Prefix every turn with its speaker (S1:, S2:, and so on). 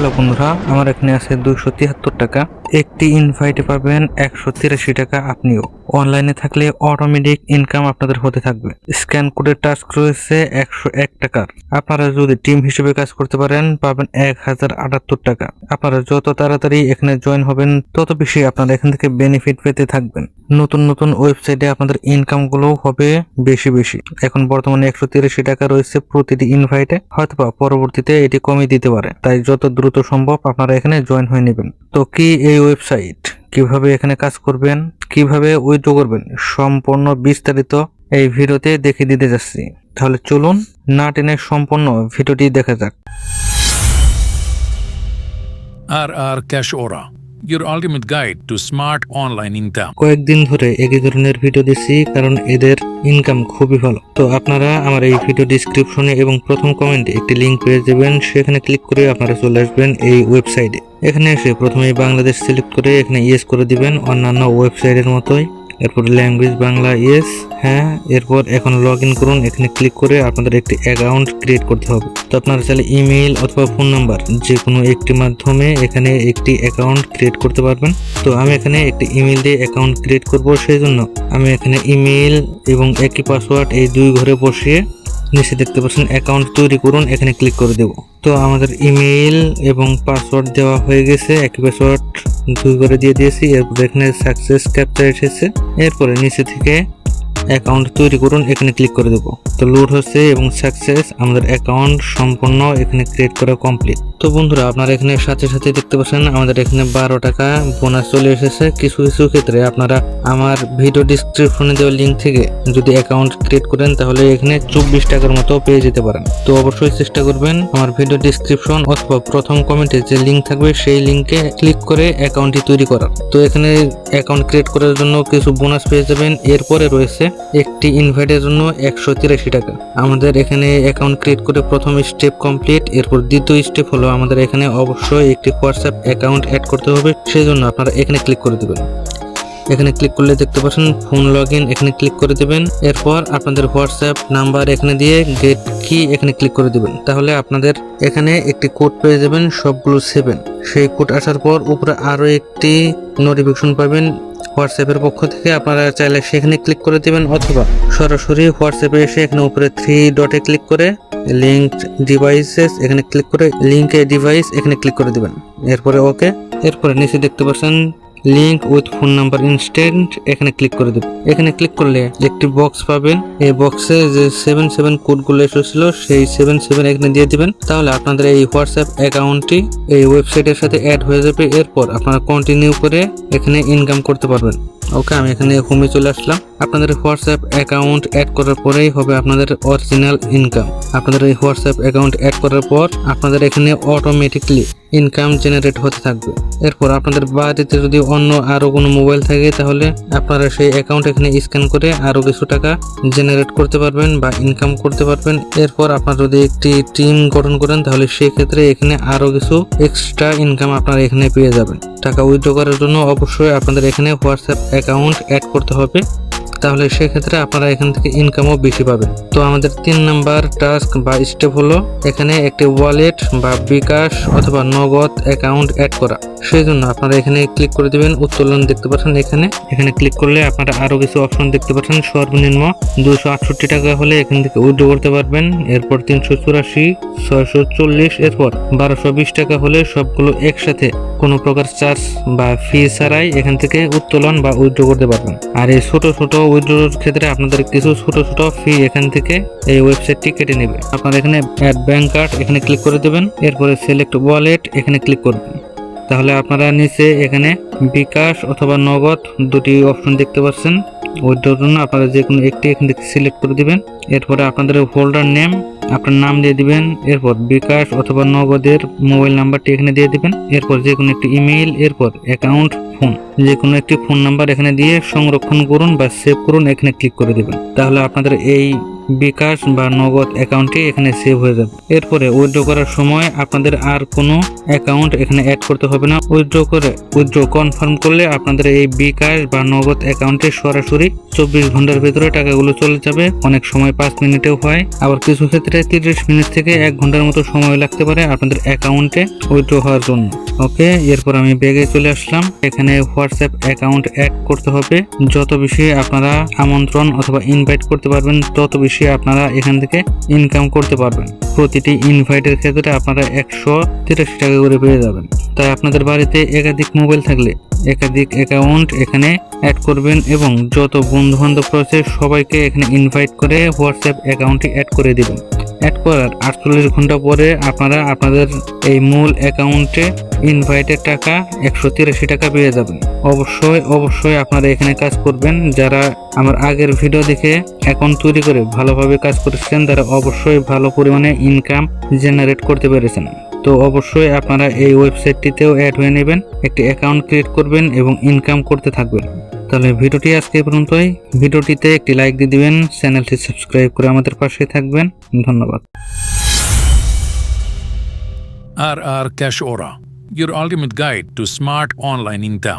S1: Hello বন্ধুরা আমার এখানে আছে দুইশো তিয়াত্তর টাকা। একটি ইনভাইটে পাবেন একশো তিরাশি টাকা আপনিও। অনলাইনে থাকলে অটোমেটিক ইনকাম আপনাদের হতে থাকবে। স্ক্যান কোডের টাস্ক রয়েছে একশো এক টাকার। আপনারা যদি টিম হিসেবে কাজ করতে পারেন, পাবেন এক হাজার আটাত্তর টাকা। আপনারা যত তাড়াতাড়ি এখানে জয়েন হবেন, তত বেশি আপনারা এখান থেকে বেনিফিট পেতে থাকবেন। নতুন নতুন ওয়েবসাইটে আপনাদের ইনকামগুলো হবে বেশি বেশি। এখন বর্তমানে একশো তিরাশি টাকা রয়েছে প্রতিটি ইনভাইটে হয়তোবা পরবর্তীতে এটি কমিয়ে দিতে পারে। তাই যত দ্রুত সম্ভব আপনারা এখানে জয়েন হয়ে নেবেন। তো কি এই ওয়েবসাইট কীভাবে এখানে কাজ করবেন কীভাবে উইথড্র করবেন সম্পূর্ণ বিস্তারিত এই ভিডিওতে দেখে দিতে যাচ্ছি। তাহলে চলুন না টেনে সম্পূর্ণ ভিডিওটি দেখা যাক।
S2: RR Cash Aura, your ultimate guide to smart online income.
S1: কয়েকদিন ধরে একই ধরনের ভিডিও দিচ্ছি কারণ এদের ইনকাম খুবই ভালো। তো আপনারা আমার এই ভিডিও ডিসক্রিপশনে এবং প্রথম কমেন্টে একটি লিংক পেয়ে যাবেন সেখানে ক্লিক করে আপনারা চলে আসবেন এই ওয়েবসাইটে এখানে এসে প্রথমেই বাংলাদেশ সিলেক্ট করে এখানে ইয়েস করে দিবেন, অন্যান্য ওয়েবসাইটের মতোই। এরপর ল্যাঙ্গুয়েজ বাংলা ইয়েস হ্যাঁ এরপর এখন লগ ইন করুন, এখানে ক্লিক করে আপনাদের একটি অ্যাকাউন্ট ক্রিয়েট করতে হবে। তো আপনারা চাইলে ইমেইল অথবা ফোন নাম্বার যে কোনো একটি মাধ্যমে এখানে একটি অ্যাকাউন্ট ক্রিয়েট করতে পারবেন। তো আমি এখানে একটি ইমেল দিয়ে অ্যাকাউন্ট ক্রিয়েট করব, সেই জন্য আমি এখানে ইমেল এবং একই পাসওয়ার্ড এই দুই ঘরে বসিয়ে নিচে দেখতে পাচ্ছেন অ্যাকাউন্ট তৈরি করুন, এখানে ক্লিক করে দেব। তো আমাদের ইমেইল এবং পাসওয়ার্ড দেওয়া হয়ে গেছে, একই পাসওয়ার্ড দুই করে দিয়ে দিয়েছি, এরপর এখানে সাকসেস ক্যাপচার এসেছে। এরপরে নিচে থেকে অ্যাকাউন্ট তৈরি করুন, এখানে ক্লিক করে দেবো। তো লোড হচ্ছে এবং সাকসেস আমাদের অ্যাকাউন্ট সম্পূর্ণ এখানে ক্রিয়েট করা কমপ্লিট তো বন্ধুরা, আপনারা এখানে সাথে সাথে দেখতে পাচ্ছেন আমাদের এখানে বারো টাকা বোনাস চলে এসেছে। কিছু কিছু ক্ষেত্রে আপনারা আমার ভিডিও ডিসক্রিপশনে দেওয়া লিঙ্ক থেকে যদি অ্যাকাউন্ট ক্রিয়েট করেন, তাহলে এখানে চব্বিশ টাকার মতো পেয়ে যেতে পারেন। তো অবশ্যই চেষ্টা করবেন আমার ভিডিও ডিসক্রিপশন অথবা প্রথম কমেন্টে যে লিঙ্ক থাকবে, সেই লিঙ্কে ক্লিক করে অ্যাকাউন্টটি তৈরি করার। তো এখানে অ্যাকাউন্ট ক্রিয়েট করার জন্য কিছু বোনাস পেয়ে যাবেন। এরপরে রয়েছে একটি ইনভাইটের জন্য একশো তিরাশি টাকা। আমাদের এখানে অ্যাকাউন্ট ক্রিয়েট করে প্রথম স্টেপ কমপ্লিট এরপর দ্বিতীয় স্টেপ হলো আমাদের এখানে অবশ্যই একটি হোয়াটসঅ্যাপ অ্যাকাউন্ট অ্যাড করতে হবে সেই জন্য আপনারা এখানে ক্লিক করে দেবেন। এখানে ক্লিক করলে দেখতে পাচ্ছেন ফোন লগ এখানে ক্লিক করে দেবেন। এরপর আপনাদের হোয়াটসঅ্যাপ নাম্বার এখানে দিয়ে গেট কি এখানে ক্লিক করে দেবেন। তাহলে আপনাদের এখানে একটি কোড পেয়ে যাবেন, সবগুলো সেভেন সেই কোড আসার পর উপরে আরও একটি নোটিফিকেশন পাবেন হোয়াটসঅ্যাপের পক্ষ থেকে আপনারা চাইলে সেখানে ক্লিক করে দেবেন অথবা সরাসরি হোয়াটসঅ্যাপে এসে এখানে উপরে থ্রি ডটে ক্লিক করে লিঙ্ক ডিভাইসেস এখানে ক্লিক করে লিঙ্কে ডিভাইস এখানে ক্লিক করে দেবেন। এরপরে ওকে এরপরে নিচে দেখতে পাচ্ছেন link with phone number instant এখানে ক্লিক করে দেবেন এখানে ক্লিক করলে একটি বক্স পাবেন, এই বক্সে যে সেভেন সেভেন কোডগুলো এসেছিল, সেই সেভেন সেভেন এখানে দিয়ে দিবেন। তাহলে আপনাদের এই হোয়াটসঅ্যাপ অ্যাকাউন্টটি এই ওয়েবসাইটের সাথে অ্যাড হয়ে যাবে। এরপর আপনারা কন্টিনিউ করে এখানে ইনকাম করতে পারবেন। ওকে আমি এখানে হোমে চলে আসলাম। আপনাদের হোয়াটসঅ্যাপ অ্যাকাউন্ট অ্যাড করার পরেই হবে আপনাদের অরিজিনাল ইনকাম আপনাদের এই হোয়াটসঅ্যাপ অ্যাকাউন্ট অ্যাড করার পর আপনাদের এখানে অটোমেটিকলি ইনকাম জেনারেট হতে থাকবে। এরপর আপনাদের বাড়িতে যদি অন্য আরও কোনো মোবাইল থাকে, তাহলে আপনারা সেই অ্যাকাউন্ট এখানে স্ক্যান করে আরও কিছু টাকা জেনারেট করতে পারবেন বা ইনকাম করতে পারবেন। এরপর আপনারা যদি একটি টিম গঠন করেন, তাহলে সেক্ষেত্রে এখানে আরও কিছু এক্সট্রা ইনকাম আপনারা এখানে পেয়ে যাবেন। টাকা উইথড্র করার জন্য অবশ্যই আপনাদের এখানে হোয়াটসঅ্যাপ অ্যাকাউন্ট অ্যাড করতে হবে। তাহলে সেক্ষেত্রে আপনারা এখান থেকে ইনকামও বেশি পাবেন। তো আমাদের তিন নাম্বার টাস্ক বা স্টেপ হলো এখানে একটি ওয়ালেট বা বিকাশ অথবা নগদ অ্যাকাউন্ট অ্যাড করা। সেই জন্য আপনারা এখানে ক্লিক করে দিবেন উত্তোলন দেখতে পাচ্ছেন এখানে। এখানে ক্লিক করলে আপনারা আরও কিছু অপশন দেখতে পাচ্ছেন। সর্বনিম্ন দুশো আটষট্টি টাকা হলে এখান থেকে উইথড্র করতে পারবেন। এরপর তিনশো চুরাশি, ছয়শো চল্লিশ, এরপর বারোশো বিশ টাকা হলে সবগুলো একসাথে কোনো প্রকার চার্জ বা ফি ছাড়াই এখান থেকে উত্তোলন বা উইথড্র করতে পারবেন। আর এই ছোট ছোট উইথড্রোর ক্ষেত্রে আপনাদের কিছু ছোট ছোট ফি এখান থেকে এই ওয়েবসাইটটি কেটে নেবে। আপনারা এখানে অ্যাড ব্যাংক কার্ড এখানে ক্লিক করে দেবেন, এরপরে সিলেক্ট ওয়ালেট এখানে ক্লিক করবেন। তাহলে আপনারা নিচে এখানে বিকাশ অথবা নগদ দুটি অপশন দেখতে পাচ্ছেন। উইথড্রোর জন্য আপনারা যে কোনো একটি এখান থেকে সিলেক্ট করে দিবেন। এরপরে আপনাদের হোল্ডার নেম আপনার নাম দিয়ে দিবেন, এরপর বিকাশ অথবা নগদের মোবাইল নাম্বারটি এখানে দিয়ে দিবেন। এরপর যে কোনো একটি ইমেইল এরপর অ্যাকাউন্ট ফোন যে কোনো একটি ফোন নাম্বার এখানে দিয়ে সংরক্ষণ করুন বা সেভ করুন, এখানে ক্লিক করে দেবেন। তাহলে আপনাদের এই বিকাশ বা নগদ অ্যাকাউন্টটি এখানে সেভ হয়ে যাবে। এরপরে উইথড্র করার সময় আপনাদের আর কোনো অ্যাকাউন্ট এখানে অ্যাড করতে হবে না। উইথড্র করে উইথড্র কনফার্ম করলে আপনাদের এই বিকাশ বা নগদ অ্যাকাউন্টে সরাসরি চব্বিশ ঘণ্টার ভিতরে টাকাগুলো চলে যাবে। অনেক সময় পাঁচ মিনিটেও হয়। আবার কিছু ক্ষেত্রে তিরিশ মিনিট থেকে এক ঘণ্টার মতো সময় লাগতে পারে আপনাদের অ্যাকাউন্টে উইথড্র হওয়ার জন্য। ওকে, এরপর আমি ব্যাগে চলে আসলাম। এখানে হোয়াটসঅ্যাপ অ্যাকাউন্ট অ্যাড করতে হবে। যত বেশি আপনারা আমন্ত্রণ অথবা ইনভাইট করতে পারবেন, তত বেশি আপনারা এখান থেকে ইনকাম করতে পারবেন। প্রতিটি ইনভাইটের ক্ষেত্রে আপনারা একশো তিরাশি টাকা করে পেয়ে যাবেন। তাই আপনাদের বাড়িতে একাধিক মোবাইল থাকলে একাধিক অ্যাকাউন্ট এখানে অ্যাড করবেন এবং যত বন্ধু বান্ধব রয়েছে সবাইকে এখানে ইনভাইট করে হোয়াটসঅ্যাপ অ্যাকাউন্টে অ্যাড করে দিবেন। অ্যাড করার আটচল্লিশ ঘণ্টা পরে আপনারা আপনাদের এই মূল অ্যাকাউন্টে ইনভাইটের টাকা একশো তিরাশি টাকা পেয়ে যাবেন। অবশ্যই অবশ্যই আপনারা এখানে কাজ করবেন। যারা আমার আগের ভিডিও দেখে অ্যাকাউন্ট তৈরি করে ভালোভাবে কাজ করেছেন, তারা অবশ্যই ভালো পরিমাণে ইনকাম জেনারেট করতে পেরেছেন। তো অবশ্যই আপনারা এই ওয়েবসাইটটিতেও অ্যাড হয়ে নেবেন, একটি অ্যাকাউন্ট ক্রিয়েট করবেন এবং ইনকাম করতে থাকবেন। তাহলে ভিডিওটি আজকে পর্যন্তই। ভিডিওটিতে একটি লাইক দিয়ে দিবেন, চ্যানেলটি সাবস্ক্রাইব করে আমাদের পাশে থাকবেন। ধন্যবাদ।
S2: আর আর ক্যাশ ওরা, your ultimate guide to smart online income.